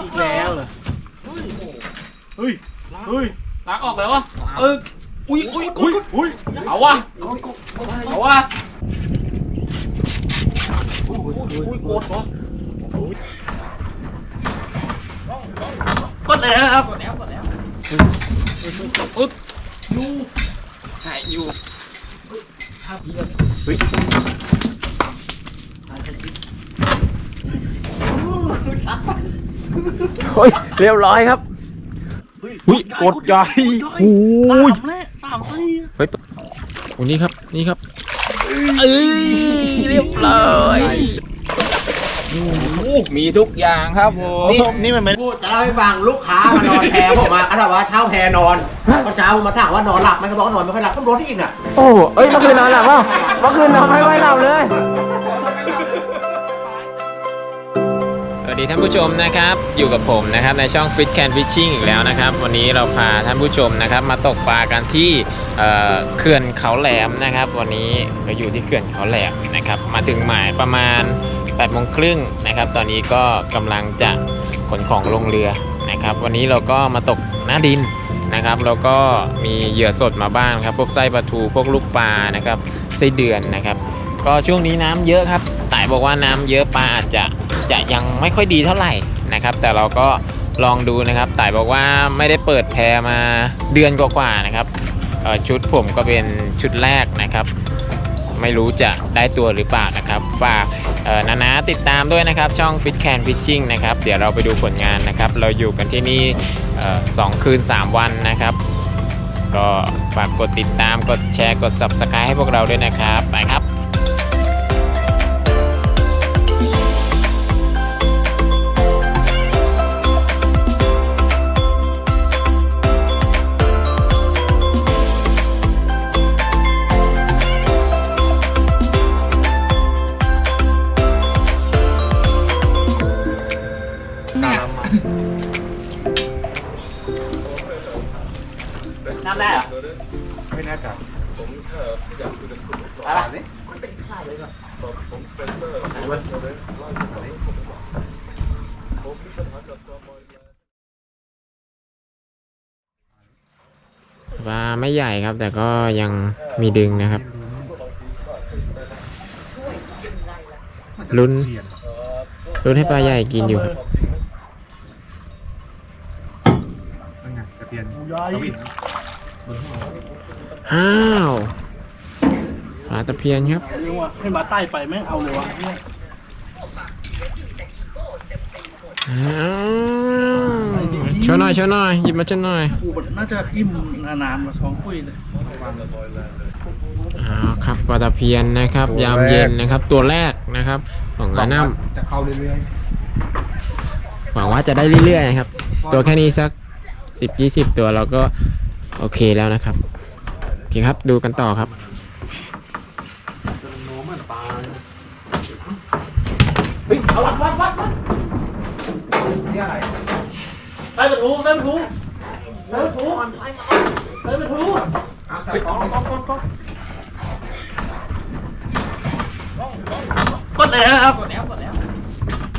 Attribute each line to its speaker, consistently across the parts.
Speaker 1: อีกแล้วเหรอเฮ้ยเฮ้ยล้างออกแล้ววะเอออุ้ยอุ้ยอุ้ยอุ้ยเอาวะเอาวะอุ้ยอุ้ยกดวะกดแล้วครับกดแล้วกดแล้วอึ๊บยูใช่ยูภาพนี้เฮ้ย
Speaker 2: เฮ้ยเรียบร้อยครับอุ้ยกดใหญ่โอ้ย
Speaker 1: สามแน่สามสี่
Speaker 2: เฮ้ยโอ้นี่ครับ นี่ครับเอ้ยเรียบร้อยมีทุกอย่างครับผม
Speaker 3: นี่นี่มันเป็นพูดจะเล่าให้ฟังลูกค้ามานอนแพรผมมาเขาถามว่าเช่าแพรนอนพอเช้าผมมาถามว่านอนหลับไหมเขาบอกว่านอนไม่ค่อยหลับก็นอนที่อีกน่ะ
Speaker 2: โอ้เอ้ยเมื่อคืนนอนหลับเปล่าเมื่อคืนนอนไม่ค่อยหลับเลย ดีท่านผู้ชมนะครับอยู่กับผมนะครับในช่อง Fit Can Fishing อีกแล้วนะครับ วันนี้เราพาท่านผู้ชมนะครับมาตกปลากันที่เขื่อนเขาแหลมนะครับ วันนี้เราอยู่ที่เขื่อนเขาแหลมนะครับ มาถึงหมายประมาณ8โมงครึ่งนะครับ ตอนนี้ก็กำลังจะขนของลงเรือนะครับ วันนี้เราก็มาตกหน้าดินนะครับ แล้วก็มีเหยื่อสดมาบ้างครับพวกไส้ปลาทูพวกลูกปลานะครับไส้เดือนนะครับ ก็ช่วงนี้น้ำเยอะครับ ต่ายบอกว่าน้ำเยอะปลาอาจจะจะยังไม่ค่อยดีเท่าไหร่นะครับ แต่เราก็ลองดูนะครับ ต่ายบอกว่าไม่ได้เปิดแพรมาเดือนกว่าๆนะครับชุดผมก็เป็นชุดแรกนะครับ ไม่รู้จะได้ตัวหรือเปล่านะครับฝากนานาติดตามด้วยนะครับ ช่อง Fit Can Fishing นะครับ เดี๋ยวเราไปดูผลงานนะครับ เราอยู่กันที่นี่สองคืน 3 วันนะครับ ก็ฝากกดติดตามกดแชร์กด Subscribe ให้พวกเราด้วยนะครับไปครับ
Speaker 1: ไม่
Speaker 3: ให
Speaker 2: ญ่ครับ แต่ก็ยังมีดึงนะครับลุ้นลุ้นให้ปลาใหญ่กินอยู่ครับอ้าวปลาตะเพียนครับ
Speaker 1: ให้มาใต้ไปแม่งเอาเลยวะ
Speaker 2: อ้าว ชว์หน่อยโชว์หน่อยหยิบมาโชว์หน่อย
Speaker 1: ครูมันน่าจะอิ่มนานๆมาท้องปุ้ยเลย
Speaker 2: อ้าวครับปลาตะเพียนนะครับยามเย็นนะครับ ตัวแรกนะครับ ของอาน้ำ
Speaker 3: จะเข้าเรื่อย
Speaker 2: หวังว่าจะได้เรื่อยๆนะครับ ตัวแค่นี้สัก10-20ตัวเราก็โอเคแล้วนะครับโอเคครับดูกันต่อครับ
Speaker 3: ๆโน้มมันปลา
Speaker 1: เฮ้ยเอาวัดวัดวัดวัด
Speaker 3: นี่อะไร
Speaker 1: ใส่ประตูใส่ประตูใส่ประตูใส่ประตู
Speaker 3: อ้าวแต่กล้องกล้องกล้องก
Speaker 1: ดแล้วครับกดแล้วกดแล้ว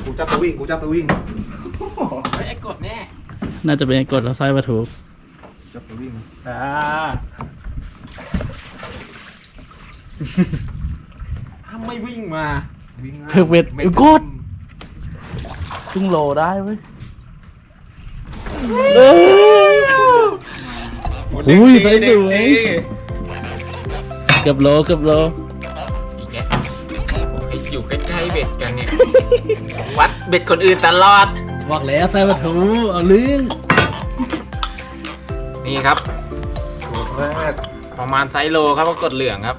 Speaker 3: กูจะตัววิ่งกูจะตัววิ่ง
Speaker 1: ไอ้กดแน่น่าจะเป็นไอ้กดแล้วใส่ประตู
Speaker 3: จะตัววิ่ง
Speaker 1: อ่า
Speaker 2: ถ้าไม่วิ่งมา
Speaker 3: วิ่ง
Speaker 1: เธอเวทไอ้กดครึ่งโลได้เว้ย อ้ยอุ้ยใส่สวยเกือบโลเกือบโล
Speaker 2: อีกแล้วผมให้อยู่ใกล้ๆเบ็ดกันเนี่ย วัดเบ็ดคนอื่นตลอด
Speaker 1: บอกแล้วใส่ประตูเอาเรื่อง
Speaker 2: นี่ครับ
Speaker 3: แรก
Speaker 2: ประมาณไซส์โลครับก็กดเหลืองครับ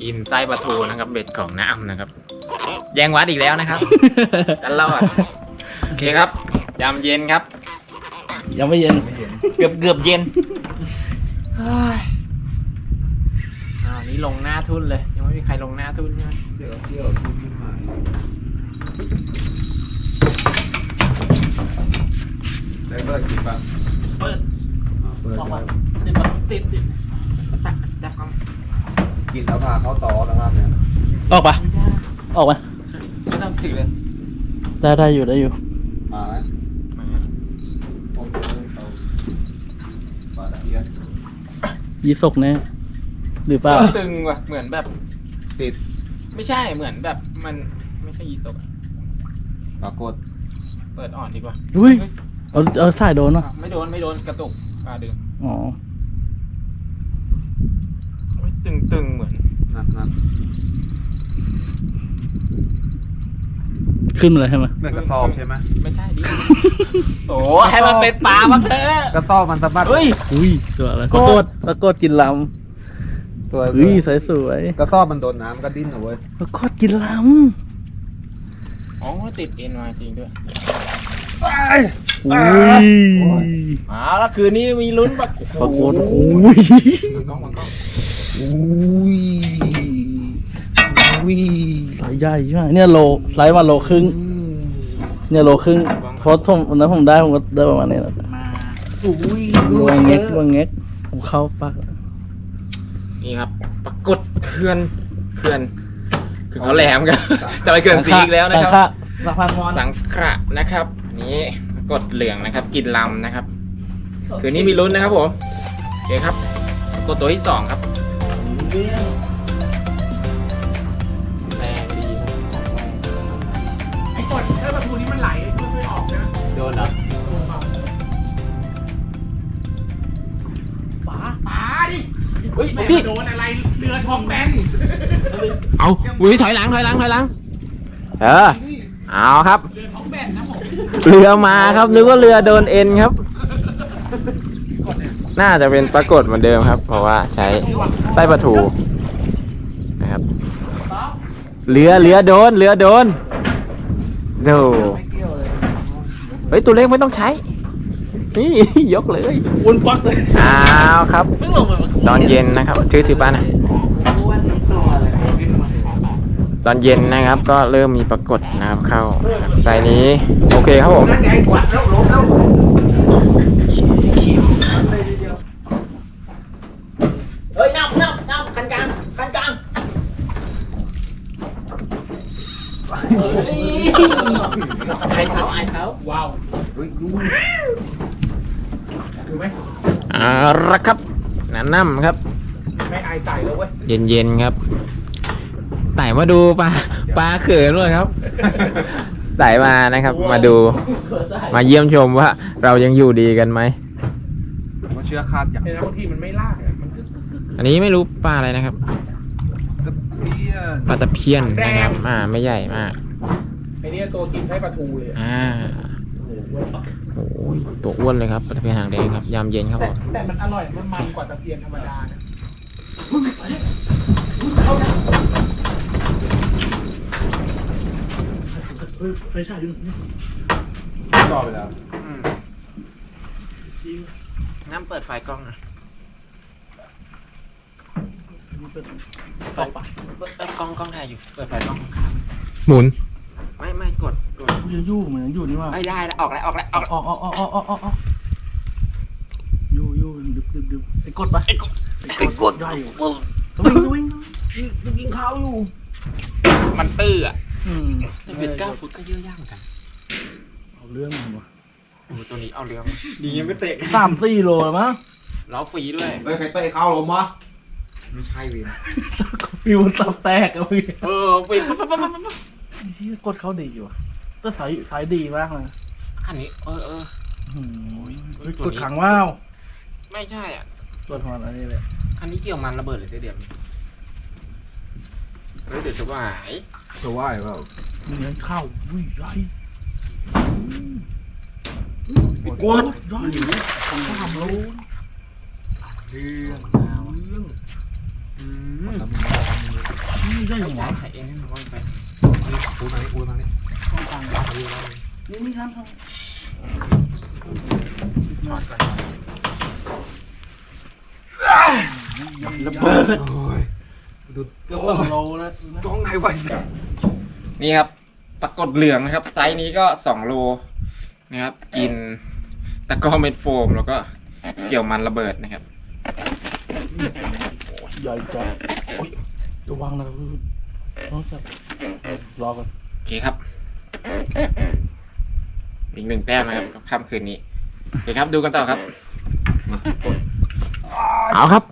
Speaker 2: กินไส้ปลาทูนะครับ เบ็ดของน้ำนะครับ แย่งวัดอีกแล้วนะครับ ตลอด โอเคครับ ยามเย็นครับ
Speaker 1: ยังไม่เย็น
Speaker 2: เกือบเกือบเย็นอ่านี่ลงหน้าทุ่นเลย ยังไม่มีใครลงหน้าทุ่นใช่ไหม
Speaker 3: เดี๋ยวเดี๋ยวทุ่มขึ้นมาได้เบิร์ดกินปะ
Speaker 1: เปิด
Speaker 3: อ่าเปิด
Speaker 1: ออก
Speaker 3: แล้
Speaker 1: มาวติดมาติดติด
Speaker 2: ตักจับกล้อง
Speaker 3: กินแล้วพาเข้าซอนะครับเนี่ย
Speaker 1: ออกปะออกปะ
Speaker 2: ไม่ต้องถือเลย
Speaker 1: ได้ได้อยู่ได้อยู่
Speaker 3: มาไหม
Speaker 4: ยีสกแน่หรือเปล่า
Speaker 2: ตึงว่ะเหมือนแบบ ติดไม่ใช่เหมือนแบบมันไม่ใช่ยีตกอะ
Speaker 3: ปรากฏ
Speaker 2: เปิดอ่อนดีกว่า
Speaker 4: อุ้ย เอาเอาสายโดนเนาะ
Speaker 2: ไม่โดนไม่โดนกระตุกปลาดึง
Speaker 4: อ๋อ
Speaker 2: โอ้ยตึงตึงเหมือน
Speaker 3: นั่นนั่น
Speaker 4: ขึ้นมาเลยใช่ไหม
Speaker 3: เหมือนกระสอบใช่ไหม
Speaker 2: ไม่ใช่ดิโอ้ให้มันเป็นปลาบ้างเถอะ
Speaker 3: กระสอบมันสะบัด
Speaker 2: เฮ้ย
Speaker 4: อุ้ยตัวอะไรปรากฏปรากฏกินล
Speaker 3: ตัวำ
Speaker 4: อุ้ยสวยสวย
Speaker 3: กระสอบมันโดนน้ำก็ดิ้นเหรอเว้ย
Speaker 4: ปรากฏกินล
Speaker 2: อ๋อติดเอ็นมาจริงด้วยำ
Speaker 4: อุ้ย
Speaker 2: อ่าแล้วคืนนี้มีลุ้นปะ
Speaker 4: ปรากฏอุ้ย
Speaker 3: มันกล้องมันกล้องอุ้ย อุ้ย
Speaker 4: สายใหญ่ใช่ไหมเนี่ยโลไซส์มาโลครึ่ง
Speaker 3: อืม
Speaker 4: เนี่ยโลครึ่งเพราะผมวันนั้นผมได้ผมก็ได้ประมาณนี้แหละ
Speaker 3: อุ้ย
Speaker 4: ลวงเง็กลวงเง็กผมเข้าปัก
Speaker 2: นี่ครับปรากฏเขื่อนเขื่อนถึงเขาแหลมกันจะไปเขื่อนสีอีกแล้วนะครับ
Speaker 4: สังขะสังขะมอน
Speaker 2: สังขระนะครับ นี่กดเหลืองนะครับ กินลำนะครับ คืนนี้มีลุ้นนะครับผมโอเคครับ กดตัวที่สองครับ โดนเหรอ
Speaker 1: ป๋าป๋าดิ
Speaker 2: เฮ้ย
Speaker 1: แม่
Speaker 2: พี่
Speaker 1: โดนอะไรเรือทองแบน
Speaker 2: เอาอุ้ยถอยหลังถอยหลังถอยหลัง เออ เอาครับ
Speaker 1: เรือทองแบนนะผม
Speaker 2: เรือมาครับนึกว่าเรือโดนเอ็นครับ น่าจะเป็นปรากฏเหมือนเดิมครับ เพราะว่าใช้ไส้ปลาทูนะครับ เรือเรือโดนเรือโดนโธ่เฮ้ยตัวเล็กไม่ต้องใช้ นี่ ยกเลย
Speaker 4: วนปักเลย
Speaker 2: อ้าวครับ
Speaker 4: ไม่ลงมา
Speaker 2: ตอนเย็นนะครับถือถือป้านะตอนเย็นนะครับก็เริ่มมีปรากฏนะครับเข้านะครับไซส์นี้ โอเคครับผม
Speaker 3: นั่นไงกวัดแล้วล้มแล้ว
Speaker 1: เฮ้ยน้ำน้ำน้ำคันกลางคันกลางไอ้เท้าไอ้เท้าว้าว
Speaker 3: เฮ้ยดู
Speaker 1: ดูไหม
Speaker 2: เอ่าละครับน้ำน้ำครับ
Speaker 1: ไม่อายไก่แล้วเว้ย
Speaker 2: เย็นๆครับ ไต่มาดูปลาปลาเขินเลยครับไต่มานะครับ มาดู มาเยี่ยมชมว่าเรายังอยู่ดีกันไหม
Speaker 3: มาเชื่อคาดอย่าง
Speaker 1: เห็นไหมบางทีมันไม่ลากอะมันกึกกึกกึก
Speaker 2: อันนี้ไม่รู้ปลาอะไรนะครับ
Speaker 3: ตะเพียน
Speaker 2: ปลาตะเพียนนะครับอ่าไม่ใหญ่มาก
Speaker 1: ไอ้เนี่ยตัวกินไส้ปลาทูเลยอะ
Speaker 2: อ่า โอ้ย ตัวอ้วนเลยครับปลาตะเพียนหางแดงครับ ยามเย็นครับ
Speaker 1: แต่
Speaker 2: ผม
Speaker 1: แต่มันอร่อยมันมันกว่าตะเพียนธรรมดานะเฮ้ยไฟฉายอยู่นี่
Speaker 3: ต่อไปแล้ว
Speaker 2: น้ำเปิดไฟกล้องนะ
Speaker 1: ไฟปะ
Speaker 2: เปิดกล้องกล้องถ่ายอยู่ เปิดไฟกล้อง
Speaker 3: หมุน
Speaker 2: ไม่ไม่กด กด
Speaker 4: ยังอยู่เหมือนอยู่นี่ว่า
Speaker 2: ไม่ได้แล้วออกแล้วออกแล้วออกแล้ว
Speaker 4: ออกออกออกออกออกออกออกอยู่อยู่ดึบดึบดึบไอ้กดปะไอ้กดไอ้กดใหญ่อยู่วิ่งวิ่ง
Speaker 3: กินข้าวอยู่
Speaker 2: มันตื้ออะ
Speaker 4: อืม
Speaker 2: เบ็ดเก้าฟุตก็เยอะยากเหมือนกัน
Speaker 4: เอาเรื่องมันวะ
Speaker 2: โอ้โหตัวนี้เอาเรื่องดียังไม่เตะ
Speaker 4: สามสี่โลแล้วมั้ง
Speaker 2: ล้อฟรีด้วย
Speaker 3: เฮ้ยใครเตะเข้าลมวะไม่ใช่เวียน
Speaker 4: ฟิวตับแตกอะพี่
Speaker 2: เออฟรีปั๊บปั๊บปั๊บปั๊บปั๊บ
Speaker 4: เฮียกดเขาดีอยู่ ว่ะแต่สายสายดีมากเลย
Speaker 2: อันนี้ เออเออ
Speaker 4: อืม
Speaker 2: โอ้ย
Speaker 4: กดขังว้าว
Speaker 2: ไม่ใช่อะ
Speaker 4: กดมันอันนี้เลย
Speaker 2: อันนี้เกี่ยวมันระเบิดเลยเดียวเฮ้ยเดี๋ยวจะหาย
Speaker 3: จะว่าเปล่า
Speaker 4: มีเงินเข้าวิ่งไร
Speaker 3: กวด
Speaker 4: ร้อยสามโล
Speaker 2: เรื่อง
Speaker 3: อืม
Speaker 4: นี่ได้
Speaker 2: ไม่
Speaker 4: ยังไง
Speaker 2: ใช่ใส่เองให้มันว่างไป
Speaker 3: พูดมาดิพูดมา ดิ
Speaker 4: นี่มีน้ำทองระเบิด
Speaker 3: โอ้ยดู
Speaker 4: เกือบสองโลแล้ว
Speaker 3: กล้องไหนไหว
Speaker 2: นี่ครับปรากฏเหลืองนะครับ ไซส์นี้ก็สองโลนะครับ กินตะกร้อเม็ดโฟมแล้วก็เกี่ยวมันระเบิดนะครับ
Speaker 4: ใหญ่จังโอ๊ยระวังนะน้องจับรอก่อน
Speaker 2: โอเคครับ อีกหนึ่งแต้มนะครับกับค่ำคืนนี้โอเคครับดูกันต่อครับ เอาครับ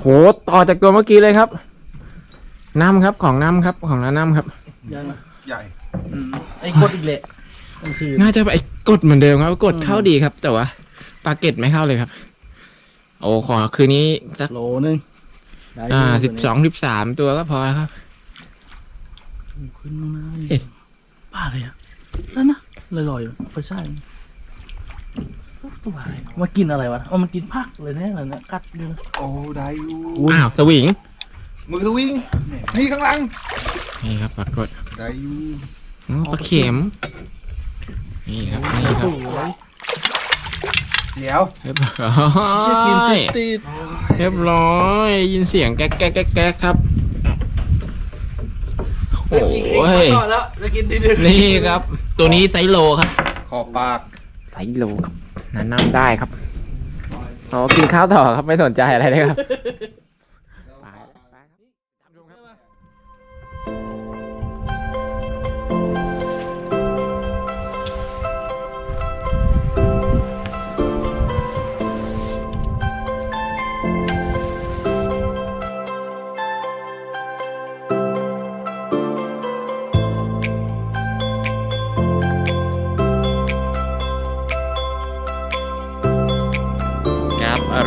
Speaker 2: โหต่อจากตัวเมื่อกี้เลยครับน้ำครับของน้ำครับของน้าน้ำครับ
Speaker 4: ยังนะ
Speaker 3: ใหญ่
Speaker 4: อืมไอ้กดอีกแหละมันคือ
Speaker 2: น่าจะไปกดเหมือนเดิมครับ กดเข้าดีครับ แต่ว่าปลาเก็ตไม่เข้าเลยครับ โอ้ขอคืนนี้สัก
Speaker 4: โลนึงได้
Speaker 2: อ่า
Speaker 4: ยู่
Speaker 2: สิบสองสิบสามตัวก็พอแล้วครับ
Speaker 4: ขึ้นมา
Speaker 2: เอ๊ะ
Speaker 4: ป้าอะไรอะ นั่นนะลอยๆอยู่ไฟใช่ตัวอะไรมากินอะไรวะเอามันกินผักเลยแน่เลยเนี่ยกัดอยู่นะ
Speaker 3: โอ้ได้อยู่
Speaker 2: อ้าวสวิง
Speaker 3: มือวิ่งนี่ข้างหลัง
Speaker 2: นี่ครับปรากฏ
Speaker 3: ได้อยู่
Speaker 2: อ๋อปลาเข็มนี่ครับนี่ครับ
Speaker 4: สวย
Speaker 3: เดี๋ยว
Speaker 2: เรียบร้อ
Speaker 4: กิน
Speaker 2: ย
Speaker 4: ติด
Speaker 2: เรียบร้อยได้ยินเสียงแก๊กแก๊กแก๊กแก๊กครับโอ้ย
Speaker 3: แล้วจะกินดีดึก
Speaker 2: นี่ครับ ตัวนี้ไซโลครับ
Speaker 3: ขอบปาก
Speaker 2: ไซโลครับนั่นน้ำได้ครับอ๋อกินข้าวต่อครับไม่สนใจอะไรเลยครับ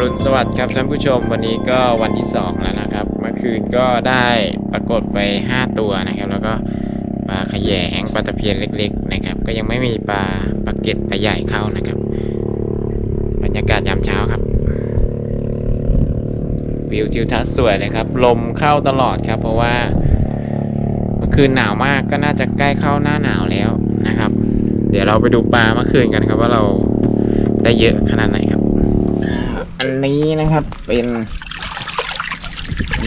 Speaker 2: อรุณสวัสดิ์ครับท่านผู้ชมวันนี้ก็วันที่ 2 แล้วนะครับ เมื่อคืนก็ได้ปรากฏไป 5 ตัวนะครับ แล้วก็ปลาขยงปลาตะเพียนเล็ก ๆ นะครับ ก็ยังไม่มีปลาปลาเก็ดปลาใหญ่เข้านะครับ บรรยากาศยามเช้าครับ วิวทิวทัศน์สวยเลยครับ ลมเข้าตลอดครับ เพราะว่าเมื่อคืนหนาวมากก็น่าจะใกล้เข้าหน้าหนาวแล้วนะครับ เดี๋ยวเราไปดูปลาเมื่อคืนกันครับว่าเราได้เยอะขนาดไหนครับ อันนี้นะครับ เป็น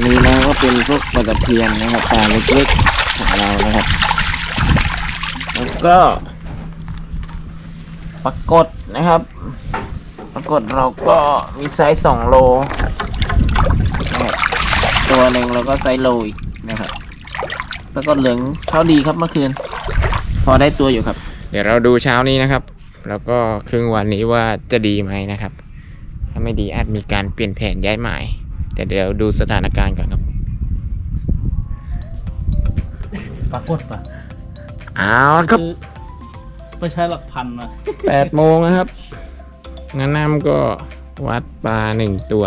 Speaker 2: นี้นะก็เป็นพวกปลาตะเพียนนะครับปลาเล็กๆของเรานะครับ แล้วก็ปรากฏนะครับปรากฏเราก็มีไซส์สองโลนะครับตัวหนึ่งแล้วก็ไซส์โลอีกนะครับปรากฏเหลืองเข้าดีครับเมื่อคืน พอได้ตัวอยู่ครับ เดี๋ยวเราดูเช้านี้นะครับ แล้วก็ครึ่งวันนี้ว่าจะดีไหมนะครับ ถ้าไม่ดีอาจมีการเปลี่ยนแผนย้ายหมาย แต่เดี๋ยวดูสถานการณ์ก่อนครับ
Speaker 4: ปรากฏปะ
Speaker 2: เอาละครับ
Speaker 4: คือไม่ใช่หลักพันนะ
Speaker 2: แปดโมงนะครับงั้นน้ำก็วัดปลาหนึ่งตัว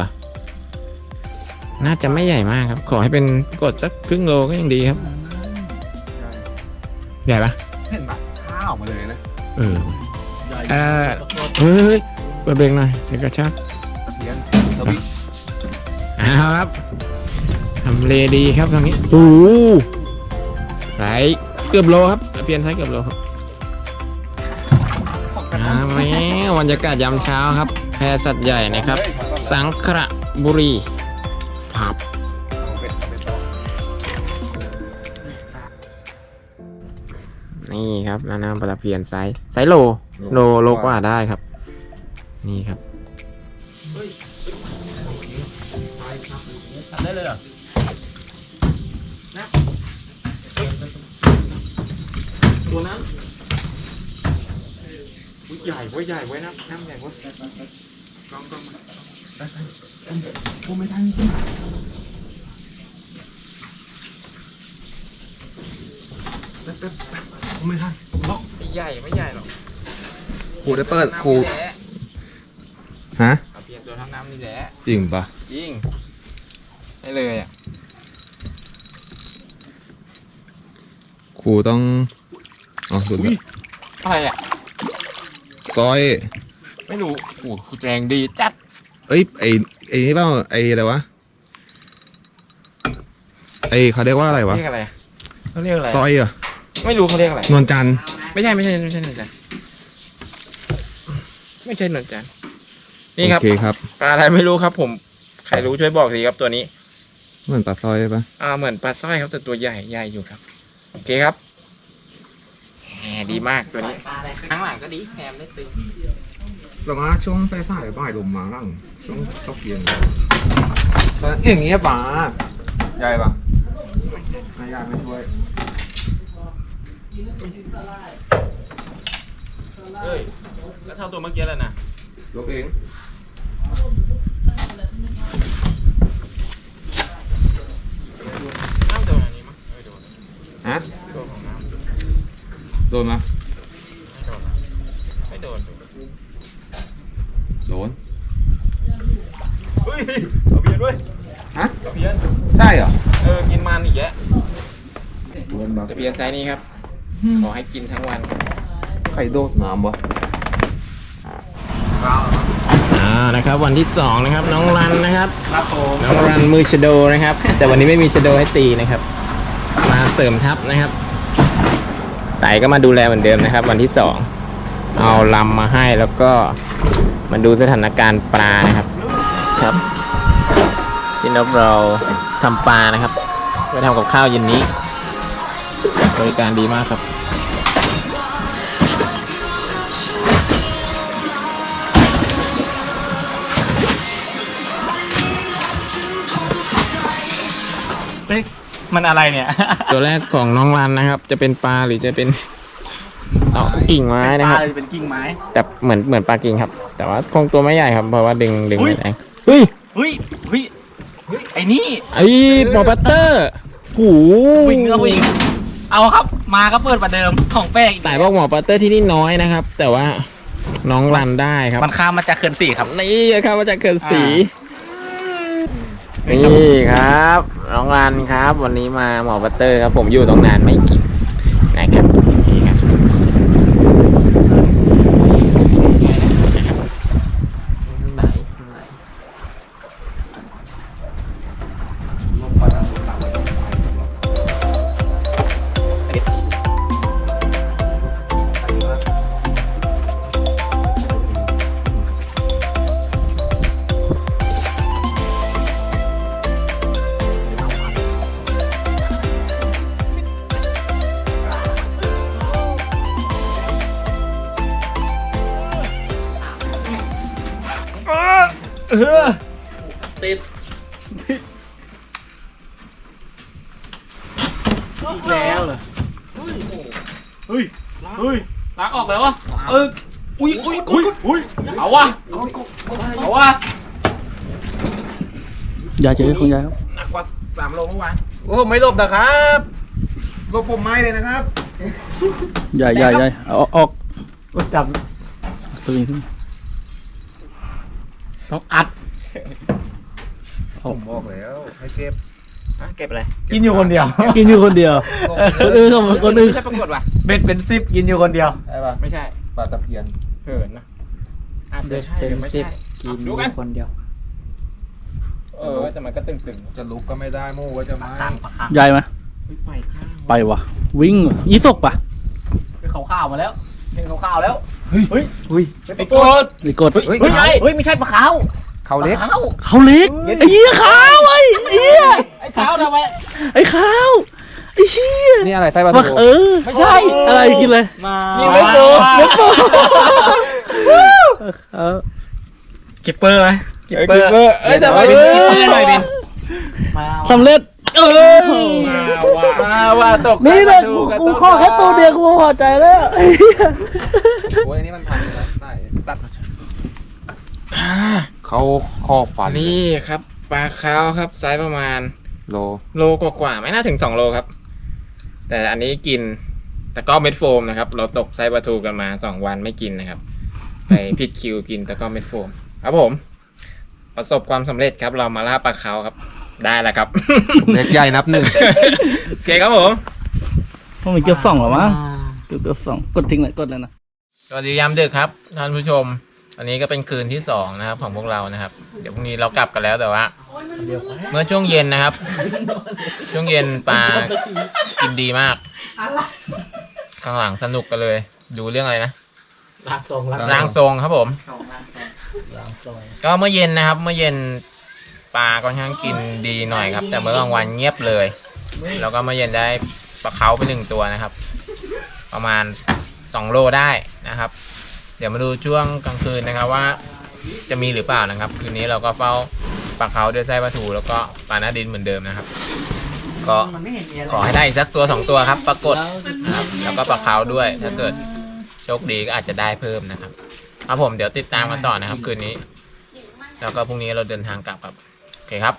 Speaker 2: น่าจะไม่ใหญ่มากครับ ขอให้เป็นกดสักครึ่งโลก็ยังดีครับ ใหญ่ปะ
Speaker 3: เห็นแบบข้าวมาเลยนะ
Speaker 2: เออ
Speaker 4: ใหญ่
Speaker 2: เอ่อ
Speaker 4: ปรากฏ
Speaker 2: เฮ้ยเฮ้ยเปิดเบรกหน่อยเดี๋ยวกระชาก เอาครับทำเลดีครับตรงนี้โอ้โหไซส์เกือบโลครับเปลี่ยนไซส์เกือบโลครับอ่าแม่บรรยากาศยามเช้าครับ แพสัตว์ใหญ่นะครับ สังขระบุรีผับ
Speaker 3: เป็ดเป็ดต่อ
Speaker 2: นี่ครับนาน้ำปลาตะเพียนไซส์ไซส์โลโลโลกว่าได้ครับ นี่ครับ
Speaker 4: ได้เลยเหรอ
Speaker 2: ตัวนั้นใหญ่เว้ยใหญ่เว้ยน้ำน้ำใหญ่เว้ยกองกองมา
Speaker 3: แป๊บแป๊บแป๊บไม่ทันล็อก
Speaker 2: ไม่ใหญ่ไม่ใหญ่หรอก
Speaker 3: ครูได้เปิดครู
Speaker 2: น้ำนี่แหละ
Speaker 3: ฮะ
Speaker 2: ปลาเพียนตัวเท่าน้ำนี่แหละ
Speaker 3: จริงปะ
Speaker 2: ยิง ได้เลยอะ
Speaker 3: ครูต้องอ๋อหลุดละ
Speaker 2: อะไรอะ
Speaker 3: ก้อย
Speaker 2: ไม่รู้โอ้โหแรงดีจัด
Speaker 3: เอ้ยไอไอนี่เปล่าไออะไรวะไอเขาเรียกว่าอะไรวะ
Speaker 2: เรียกอะไรเขาเรียกอะไร
Speaker 3: ก้อยเหรอ
Speaker 2: ไม่รู้เขาเรียกอะไร
Speaker 3: นวลจันทร์
Speaker 2: ไม่ใช่ไม่ใช่ไม่ใช่หนวลจันทร์ไม่ใช่หนวลจันทร์นี่ครับ
Speaker 3: โอเคครับ
Speaker 2: ปลาอะไรไม่รู้ครับ ผม ใครรู้ช่วยบอกทีครับตัวนี้
Speaker 3: เหมือนปลาสร้อยปะ
Speaker 2: อ่าเหมือนปลาสร้อยครับแต่ตัวใหญ่ใหญ่อยู่ครับ โอเคครับแหมดีมากตัวนี้ข้างหลังก็ดีแถมได้ตึง
Speaker 3: แล้วก็ช่วงสายสายบ่ายลมมาล่างช่วงตกเย็นอย่างเงี้ยป่าใหญ่ปะไม่ยากไม่ช่วย
Speaker 2: เฮ้ยแล้วเท่าตัวเมื่อกี้แล้วนะ
Speaker 3: ยกเอง น้ำโดนอันนี้มั้
Speaker 2: ยเออโดน
Speaker 3: ฮะ
Speaker 2: โดนของน้ำ
Speaker 3: โดนมา
Speaker 2: ไม่โดนนะไม่
Speaker 3: โดนโดน
Speaker 1: เฮ้ยเอาเบียนด้วย
Speaker 3: ฮะ
Speaker 1: เอาเบียน
Speaker 3: ใช่เหรอ
Speaker 1: เออกินมันอีกแยะ
Speaker 3: โดนมา
Speaker 2: จะเบียนไซนี้ครับ ขอให้กินทั้งวัน
Speaker 3: ไข่โดดน้ำวะ
Speaker 2: นะครับวันที่สองนะครับน้องรันนะครับ
Speaker 1: ครับผม
Speaker 2: น้องรันมือชโดนะครับ แต่วันนี้ไม่มีชโดให้ตีนะครับ มาเสริมทัพนะครับไต่ก็มาดูแลเหมือนเดิมนะครับ วันที่สองเอาลำมาให้แล้วก็มาดูสถานการณ์ปลานะครับครับพี่นบเราทำปลานะครับไปทำกับข้าวเย็นนี้ บริการดีมากครับ
Speaker 1: มันอะไรเนี่ย
Speaker 2: ตัวแรกของน้องรันนะครับ จะเป็นปลาหรือจะเป็นเอากิ่งไม้นะครับ
Speaker 1: ปลาเป็นกิ่งไม้
Speaker 2: แต่เหมือนเหมือนปลากิ่งครับ แต่ว่าคงตัวไม่ใหญ่ครับเพราะว่าดึงดึง
Speaker 1: อุ๊ย
Speaker 2: ไม่แรงเฮ้ย
Speaker 1: เฮ้ยเฮ้ยไอ้นี่
Speaker 2: ไอ้ปอปัตเตอร์หู
Speaker 1: วิ่งเอาวิ่งเอาครับ มาก็เปิดประเดิมของแป้งอีก
Speaker 2: แต่บอกหมอปัตเตอร์ที่นี่น้อยนะครับ แต่ว่าน้องรันได้ครับ
Speaker 1: มันข้ามมาจากเขื่อนสี่ครับ
Speaker 2: นี่ครับมาจากเกินสี
Speaker 1: อ่า
Speaker 2: นี่ครับน้องรันครับ วันนี้มาหมอปัตเตอร์ครับ ผมอยู่ตรงนานไม่กี่ เอ
Speaker 1: อติดอีกแล้วเหรอเฮ้ยเฮ้ยเฮ้ยล้างออกแล้ววะเอออุ้ยอุ้ยอุ้ยอุ้ยเอาวะเอาวะ
Speaker 4: ยายเจอคุณยายครับ
Speaker 2: หนักกว่าสามโลเมื่อวาน
Speaker 3: โอ้ไม่หลบนะครับหลบผมไม่เลยนะครับ
Speaker 4: ยายยายยายเอาออก
Speaker 1: จับ
Speaker 4: ตัวนี้ขึ้น
Speaker 1: ต้องอัด
Speaker 3: ผมบอกแล้วให้เก็บ
Speaker 2: เก็บอะไร
Speaker 1: กินอยู่คนเดียว
Speaker 4: กินอยู่คนเดียว คนอื่นเขาคนอื่น
Speaker 2: ไม่ใช่ปรากฏว่ะ
Speaker 1: เบ็ดเป็นซิปกินอยู่คนเดียว
Speaker 3: ใช่ป่ะ
Speaker 2: ไม่ใช่
Speaker 3: ปลาตะเพียน
Speaker 2: เหินนะอาจจะใช่หรือไม่ใช่ดูกัน
Speaker 4: คนเดียว
Speaker 2: เออแต่มันก็ตึงตึง
Speaker 3: จะลุกก็ไม่ได้โม่ก็จะไม่
Speaker 1: ข้างปะข้าง
Speaker 4: ยายไหม
Speaker 2: ไปข้าง
Speaker 4: ไปวะวิ่งว่ะยี่สกปะ
Speaker 1: เป็นขาวๆมาแล้วเป็นขาวๆแล้ว เฮ้ย เฮ้ย
Speaker 3: อุ้ย
Speaker 1: ไอ้กด
Speaker 4: ไอ้กด
Speaker 1: เฮ้ยเฮ้ยเฮ้ยไม่ใช่ปลาขาว
Speaker 3: เขาเล็ก
Speaker 1: ปลาขาว
Speaker 4: เขาเล็กไอ้เหี้ยขาวไอ้ไอ้เหี้ย
Speaker 1: ไอ้ขาวทำไม
Speaker 4: ไอ้ขาวไอ้เชี่ย
Speaker 3: นี่อะไรไส้ปลา
Speaker 4: ว่า
Speaker 3: ทู
Speaker 4: เออ
Speaker 1: ไม่ใช่
Speaker 4: อะไรกินเลย
Speaker 1: มา
Speaker 2: นี่
Speaker 1: นี่
Speaker 2: ไม่โดน
Speaker 4: เล็บโป้เออ
Speaker 1: เก็บเปอร์ไหมเก็บ
Speaker 2: เออ
Speaker 1: เปอร์
Speaker 2: เอ้ยแต่ว่า
Speaker 1: เก็บเปอร์หน่อยบินมา
Speaker 4: สำเร็จ
Speaker 1: เออ
Speaker 2: มาว่ามาว่าตก
Speaker 4: นี่เลยกูกูข้อแค่ตัวเดียวกูพอใจแล้วไอ้เหี้ย
Speaker 3: โอ้ยอันนี้มันพันนะได้ตัดเขาคอฟัน
Speaker 2: นี่ครับปลาขาวครับไซส์ประมาณ
Speaker 3: โล
Speaker 2: โลกว่าๆไม่น่าถึง2โลครับ แต่อันนี้กินตะกร้อเม็ดโฟมนะครับ เราตกไซส์ปลาทูกันมา2วันไม่กินนะครับ ไปผิดคิวกินตะกร้อเม็ดโฟม ครับผม ประสบความสำเร็จครับเรามาล่าปลาขาวครับ ได้แล้วครับ
Speaker 3: เล็กใหญ่นับหนึ่ง
Speaker 2: โอเคครับผม
Speaker 4: ต้องมีเกือบสองเหรอมั้งเกือบเกือบสองกดทิ้งเลยกดเลยนะ
Speaker 2: สวัสดียามดึกครับท่านผู้ชม อันนี้ก็เป็นคืนที่สองนะครับของพวกเรานะครับ เดี๋ยวพรุ่งนี้เรากลับกันแล้วแต่ว่า เมื่อช่วงเย็นนะครับ ช่วงเย็นปลากินดีมากข้างหลังสนุกกันเลย ดูเรื่องอะไรนะ
Speaker 1: ลากทรงลาก
Speaker 2: ร่างทรงครับผม
Speaker 1: ทรงลากทรงลากทรง
Speaker 2: ก็เมื่อเย็นนะครับ เมื่อเย็น ปลาค่อนข้างกินดีหน่อยครับ แต่เมื่อกลางวันเงียบเลย แล้วก็เมื่อเย็นได้ปลาเขาไปหนึ่งตัวนะครับ ประมาณสองโลได้นะครับ เดี๋ยวมาดูช่วงกลางคืนนะครับว่าจะมีหรือเปล่านะครับ คืนนี้เราก็เฝ้าปลาเขาด้วยไส้ปลาทูแล้วก็ปลาหน้าดินเหมือนเดิมนะครับ ก็
Speaker 1: มันไม่เห็นมีอะไร
Speaker 2: ขอให้ได้อีกสักตัวสองตัวครับ ปรากฏนะครับแล้วก็ปลาเขาด้วยถ้าเกิดโชคดีก็อาจจะได้เพิ่มนะครับครับผมเดี๋ยวติดตามกันต่อนะครับ คืนนี้ แล้วก็พรุ่งนี้เราเดินทางกลับครับโอ เคครับ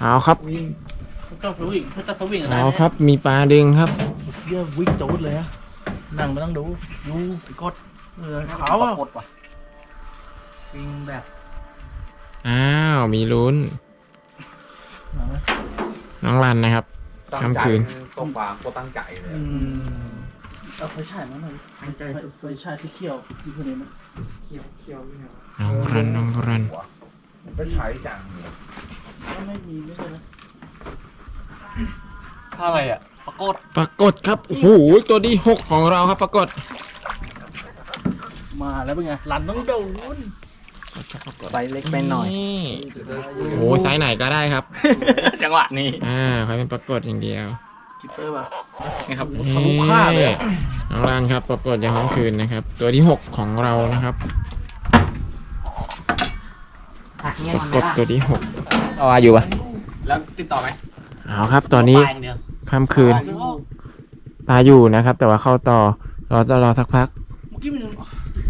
Speaker 2: เอาครับ
Speaker 4: เจ้าสวิงถ้าเจ้าสวิงอะไร
Speaker 2: เอา
Speaker 4: เนี่ย
Speaker 2: ครับ มีปลาดึงครับ
Speaker 4: เยี่ยวิ่งโจดเลยฮะนั่งมานั่งดูยูไอ้กดเออขาวอะ
Speaker 1: กดว่ะวิ่งแบบ
Speaker 2: อ้าวมีลุ้น
Speaker 4: เอาไหม
Speaker 2: น้องรันนะครับค่ำคืน
Speaker 3: ตกปลาโคตรตั้งใจเลย
Speaker 4: อืมเอาไฟฉายมาหน่อยไฟใจไฟฉายที่เขียวที่คนนี้มั้ย
Speaker 1: เคี้ยวเคี้ยววิ่งแบบ
Speaker 2: น้องรันน้องรัน
Speaker 3: มันก็ใช้จังเลย
Speaker 4: ไม่มีไม่ใช่นะ
Speaker 1: ถ้าอะไรอะปรากฏ
Speaker 2: ปรากฏครับโอ้โหตัวที่หกของเราครับปรากฏ
Speaker 4: มาแล้วเป็นไงรันต้องโดน
Speaker 1: ไซส์เล็กไปหน่อย
Speaker 2: โอ้โหไซส์ไหนก็ได้ครับ
Speaker 1: จังหวะนี้
Speaker 2: อ่าขอเป็นปรากฏอย่างเดียว
Speaker 4: คิปเปอร์ป่ะ
Speaker 1: นี่ครับ
Speaker 4: ทะลุค่าเลยอะ
Speaker 2: น้องรันครับปรากฏอย่างค่ำคืนนะครับ ตัวที่หกของเรานะครับ
Speaker 1: หักเงี้ย
Speaker 2: ป
Speaker 1: มัน
Speaker 2: รากฏ
Speaker 1: ไม่ได้
Speaker 2: ตัวที่หกเอาอยู่ปะ
Speaker 1: แล้วติดต่อไหม
Speaker 2: เอาครับตอนนี้
Speaker 1: ปลายอย่างเดียว
Speaker 2: ค่ำคืนตาอยู่นะครับ แต่ว่าเข้าต่อรอจะรอสักพัก
Speaker 4: เมื่อกี้มัน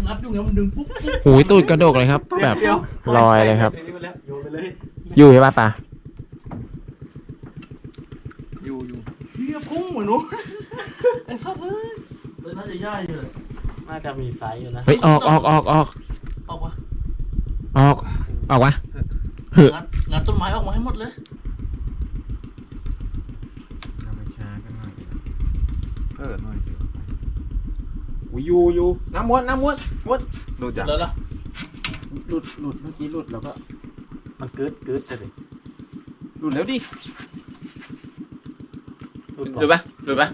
Speaker 4: นับอยู่ไงมันดึงปุ๊บ
Speaker 2: หูยตูดกระดกเลยครับ แบบ
Speaker 1: เดี๋ยว
Speaker 2: ลอยเลยครับ
Speaker 1: ดี๋วนี้มาแล้วโยนไปเลย
Speaker 2: อยู่ใช่ปะตา
Speaker 1: อยู่อยู่
Speaker 4: เฮียพุ่ง เหมือนนู้นไอ้สัตว์เลยเลยน่าจะย่ายอยู่เลย
Speaker 1: น่าจะมีไซส์อยู่นะ
Speaker 2: เฮ้ยออกออกออกออก
Speaker 4: ออกวะ
Speaker 2: ออกออกวะเฮ้ย
Speaker 4: งานงานต้นไม้ออกมาให้หมดเลย
Speaker 3: เออหน่อย
Speaker 1: อยู่อยู่น้ำม้วนน้ำม้วนม้วน
Speaker 3: ดูจัง
Speaker 4: แล้วล่ะ
Speaker 1: หลุดหลุดเมื่อกี้หลุดแล้วก็มันกึดกึดจะดิหลุดแล้วดิ หลุด
Speaker 2: ดูปะดูปะ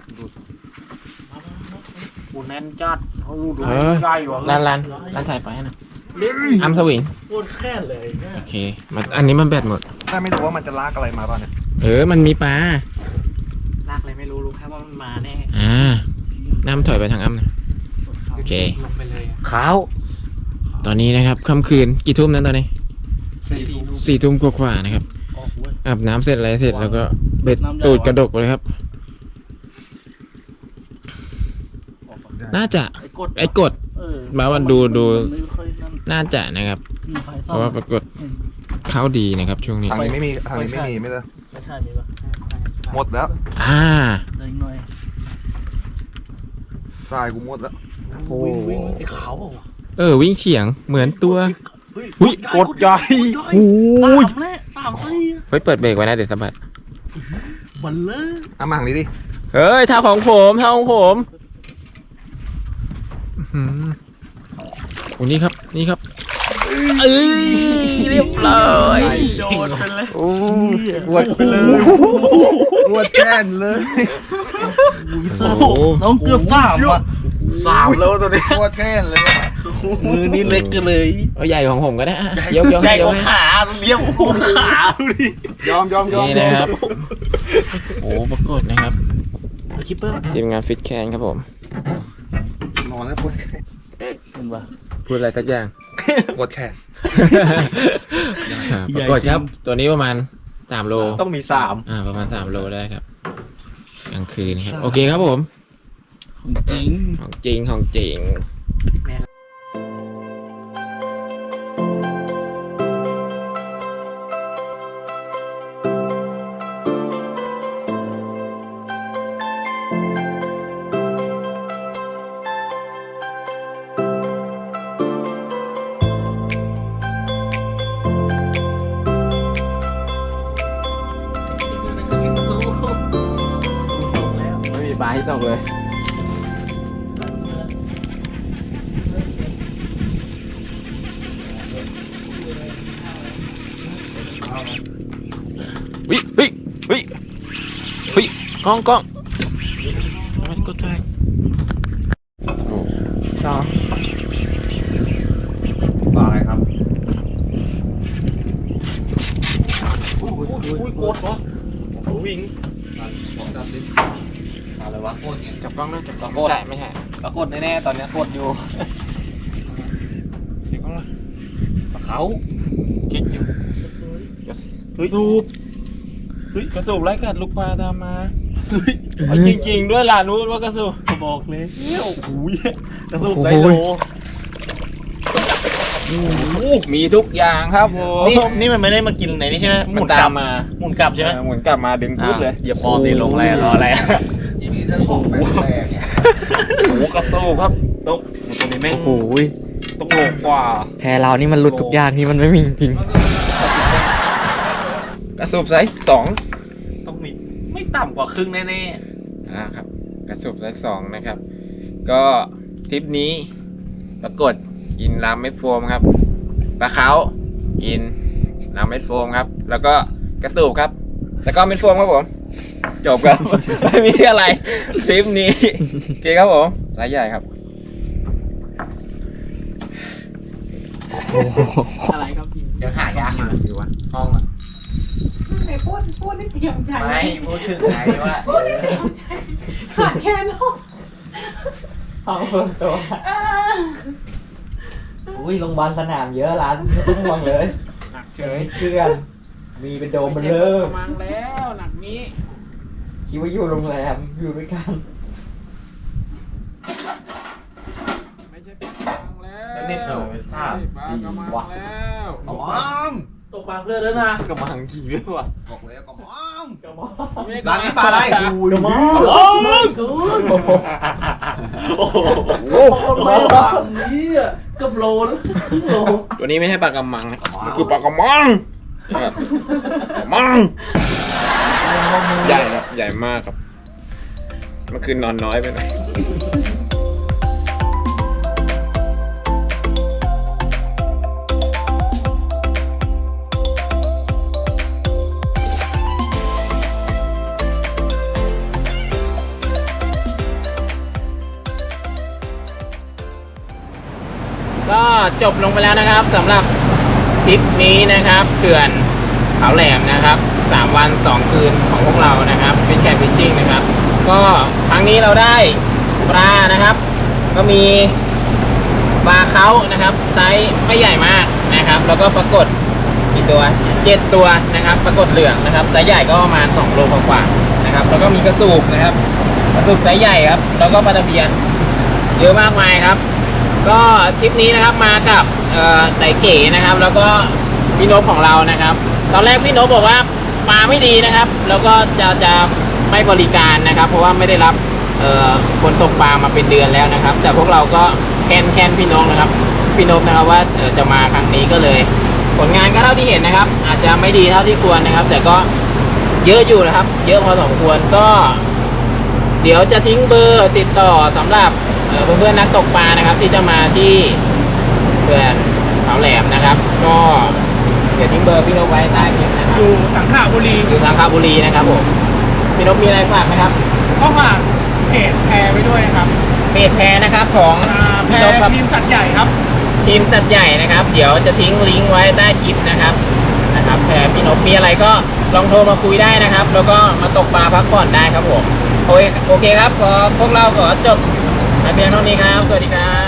Speaker 1: กูแน่นจัดเขาดูดู
Speaker 2: เออ
Speaker 1: ใกล้อยู่
Speaker 2: รันรันรันถ่ายไปให้หนะ
Speaker 4: เล่น
Speaker 2: อัมสวิง
Speaker 4: โคตรแค่เลยเนี่ย
Speaker 2: โอเคมันอันนี้มันแบตหมด
Speaker 3: ถ้าไม่รู้ว่ามันจะลากอะไรมาป่ะเนี่ย
Speaker 2: เออ มันมีปลา
Speaker 1: ลากเลยไม่รู้รู้แค่ว่ามันมาแน่
Speaker 2: อ่าน้ำถอยไปทางอ้ำนะ โอเค
Speaker 1: ลงไปเลยอะ
Speaker 2: ขาวตอนนี้นะครับค่ำคืนกี่ทุ่มนั้นตอนนี้
Speaker 1: สี่ลูก
Speaker 2: สี่ทุ่มกว่าๆนะครับ
Speaker 4: ออกเว้ย
Speaker 2: อาบน้ำเสร็จอะไรเสร็จแล้วก็เบ็ด
Speaker 4: น้ำใหญ่
Speaker 2: ตูด
Speaker 4: วะ
Speaker 2: กระดกเลยครับ
Speaker 4: ออกวะ
Speaker 2: น่าจะ
Speaker 4: ไอ้กด
Speaker 2: ไอ้กด
Speaker 4: เออ
Speaker 2: มาวันดูดู
Speaker 4: ไม่ค่อยนั่น
Speaker 2: น่าจะนะครับ
Speaker 4: มีไฟ
Speaker 2: เพ
Speaker 4: ซ่อ
Speaker 2: ราะ
Speaker 4: ม
Speaker 2: ว่าปรากฏเข้าดีนะครับช่วงนี้
Speaker 3: ทางนี้ไม่มีทางนี้ไม่มีไม่เลย
Speaker 4: ไม่ใช่มีปะ
Speaker 3: หมดแล้ว
Speaker 2: อ่า
Speaker 4: เดินหน่อย
Speaker 3: ทรายกูหมดแล้ว
Speaker 2: โอ้
Speaker 4: วิ่งวิ่งไอ้ขาวเปล่าวะ
Speaker 2: เออ วิ่งเฉียงเหมือนตัว
Speaker 4: เฮ้ย
Speaker 2: อุ๊ย
Speaker 4: กดใหญ่
Speaker 2: โอ้ย
Speaker 4: ตามแน่ตามสิ
Speaker 2: เฮ้ยเปิดเบรกไว้นะเดี๋ยวสะบัด
Speaker 4: บันเลย
Speaker 3: เอามาทางนี้ดิ
Speaker 2: เฮ้ยท่าของผมท่าของผมอื้อหือ โอ้นี่ครับ นี่ครับเอ้ยเรียบร้อย
Speaker 4: โดนไปเลย
Speaker 3: โอ้ปวดเลยปวดแก้นเลย
Speaker 2: โอ้โห
Speaker 4: น้องเกือบสามอะสามแล้วตัวนี้
Speaker 3: ปวดแก้นเลย
Speaker 4: มือนี่เล็กกันเลย
Speaker 2: เอาใหญ่ของผมก็ได้อะยกยก
Speaker 4: ใหญ่
Speaker 2: ให้ย
Speaker 4: ก
Speaker 2: ก
Speaker 4: ว่า
Speaker 2: ให้
Speaker 4: ขาเลี้ยงโคนขาดูดิ
Speaker 3: ยอมยอมยอม
Speaker 2: นี่นะครับโอ้ปรากฏนะครับ
Speaker 4: คิปเปอร์
Speaker 2: ทีมงานฟิตแคนครับผม
Speaker 3: นอนแล้วปวด
Speaker 4: เห็นปะ
Speaker 2: พูดอะไรสักอย่าง
Speaker 3: ปวดแขน
Speaker 2: อ่าปรากฏครับ ตัวนี้ประมาณสามโล
Speaker 1: ต้องมีสาม
Speaker 2: อ่า ประมาณสามโลได้ครับ กลางคืนครับ โอเคครับผม
Speaker 4: จริง
Speaker 2: ของจริงของจริง กล้องกล้องมันก็ได้โอ้ชอบ
Speaker 3: ปลาอะไรครับ
Speaker 1: อุ้ยโคตรวะ
Speaker 3: วิ่งบอกจับดิอะไรวะโคตรเนี่ย
Speaker 2: จับกล้องด้วยจับกล้องไม่ใช่ไม่ใช่
Speaker 1: ปรากฏแน่ๆตอนเนี้ยโคตรอยู่
Speaker 2: จับกล้องเลย
Speaker 1: เขาคิดอยู่
Speaker 2: เฮ้ยสูบเฮ้ยกระสูบไล่กัดลูกปลาตามมา เอาจริงๆด้วยล่ะนู้นว่ากระสูบ
Speaker 1: บอกเลยโอ้โหกระสุน
Speaker 2: โอ้โห
Speaker 1: ไดโล
Speaker 2: มีทุกอย่างครับผม
Speaker 4: นี่นี่มันไม่ได้มากินไหนนี่ใช่ไหมหมุนกลับ
Speaker 2: มา
Speaker 4: หมุนกลับใช่ไหม
Speaker 2: เออหมุนกลับมาดึงปุ๊บเลย
Speaker 4: อย่าพอสิลงอะไรรออะไร
Speaker 3: ทีนี้เรื่องของแปลก
Speaker 2: โอ้โหกระโซ่ครับตก
Speaker 4: ตรงนี้แม่ง
Speaker 5: โอ้โหย
Speaker 2: ตกโลกกว่า
Speaker 5: แพรเรานี่มันหลุดทุกอย่างที่มันไม่มีจริง
Speaker 2: กระสุบไซส์สอง
Speaker 4: ต้องมีไม่ ต่ำกว่าครึ่งแน่
Speaker 2: อ่าครับ กระสุบไซส์สองนะครับ ก็ทริปนี้ปรากฏกินรามเม็ดโฟมครับปลาเขากินรามเม็ดโฟมครับ แล้วก็กระสุบครับ แล้วก็เม็ดโฟมครับผมจบครับ ไม่มีอะไรทริปนี้โอเคครับผมสายใหญ่ครับ
Speaker 1: อะไรครับทีม
Speaker 2: เดี๋ยวหายากอยู่นะสิวะห้องอะ
Speaker 6: ไหนพูดพูดได้เตรียมใจ
Speaker 2: ไม่พูดถึงไงว่า
Speaker 6: พูดได้เตรียมใจขาดแค่นอก
Speaker 5: ห้องส่วนตัว
Speaker 6: อ่า
Speaker 5: อุ้ยโรงพยาบาลสนามเยอะร้านไม่ต้องห่วงเลย
Speaker 1: หนักเฉ
Speaker 5: เฮ้
Speaker 1: ย
Speaker 5: ยเพื่อนมีเป็นโดมมันเริ่ม
Speaker 1: มังแล้วหนักนี้
Speaker 5: คิดว่าอยู่โรงแรมอยู่ด้วยกัน
Speaker 1: ไม่ใช่ปลากระมังแล้ว
Speaker 2: ไม่เท่า
Speaker 1: ไม่ใช่ปลากระมังแล้ว
Speaker 3: ๆกระมัง
Speaker 4: ๆ ตกปลาเพื่อนแล้วนะ
Speaker 2: กระมังกี่ด้วยวะ
Speaker 3: บอกเลยกระมัง
Speaker 5: กระมอ
Speaker 3: ร้านนี้ปลาอะไร
Speaker 5: กระมอ
Speaker 4: โอ้ยโอ้โหไม่หวังนี่อะเกับโลแล้วโล
Speaker 2: ตัวนี้ไม่ใช่ปลากระมังนะมันคือปลากระมังแบบกระมังใหญ่ครับใหญ่มากครับเมื่อคืนนอนน้อยไปหน่อย ก็จบลงไปแล้วนะครับสำหรับทริปนี้นะครับเขื่อนเขาแหลมนะครับสามวันสองคืนของพวกเรานะครับเป็นแคมปิ้งชิ่งนะครับ ก็ครั้งนี้เราได้ปลานะครับ ก็มีปลาเขานะครับไซส์ไม่ใหญ่มากนะครับ แล้วก็ปรากฏกี่ตัวเจ็ดตัวนะครับ ปรากฏเหลืองนะครับไซส์ใหญ่ก็ประมาณสองโลกว่าๆนะครับ แล้วก็มีกระสูบนะครับกระสูบไซส์ใหญ่ครับ แล้วก็ปลาตะเพียนเยอะมากมายครับ ก็ทริปนี้นะครับมากับไต่เก๋นะครับ แล้วก็พี่นพของเรานะครับ ตอนแรกพี่นพบอกว่าปลาไม่ดีนะครับ แล้วก็จะจะไม่บริการนะครับ เพราะว่าไม่ได้รับคนตกปลามาเป็นเดือนแล้วนะครับ แต่พวกเราก็แค้นแค้นพี่นพนะครับ พี่นพนะครับว่าจะมาครั้งนี้ก็เลย ผลงานก็เท่าที่เห็นนะครับ อาจจะไม่ดีเท่าที่ควรนะครับ แต่ก็เยอะอยู่นะครับ เยอะพอสมควรก็ เดี๋ยวจะทิ้งเบอร์ติดต่อสำหรับ เอ่อเพื่อนๆนักตกปลานะครับ ที่จะมาที่เขื่อนเขาแหลมนะครับ ก็เดี๋ยวทิ้งเบอร์พี่นกไว้ใต้คลิปนะครับ
Speaker 1: อยู่สังขบุรี
Speaker 2: อยู่สังขบุรีนะครับผมพี่นกมีอะไรฝากไหมครับ
Speaker 1: ก็ฝากเพจแพรไว้ด้วยครับ
Speaker 2: เพจแพรนะครับของ
Speaker 1: อ่าแพร
Speaker 2: พี่นกครับ
Speaker 1: ทีมสัตว์ใหญ่ครับ
Speaker 2: ทีมสัตว์ใหญ่นะครับ เดี๋ยวจะทิ้งลิงก์ไว้ใต้คลิปนะครับนะครับแพรพี่นกมีอะไรก็ลองโทรมาคุยได้นะครับ แล้วก็มาตกปลาพักผ่อนได้ครับผมโอเคโอเคครับขอพวกเราขอจบ แต่เพียงเท่านี้ครับ สวัสดีครับ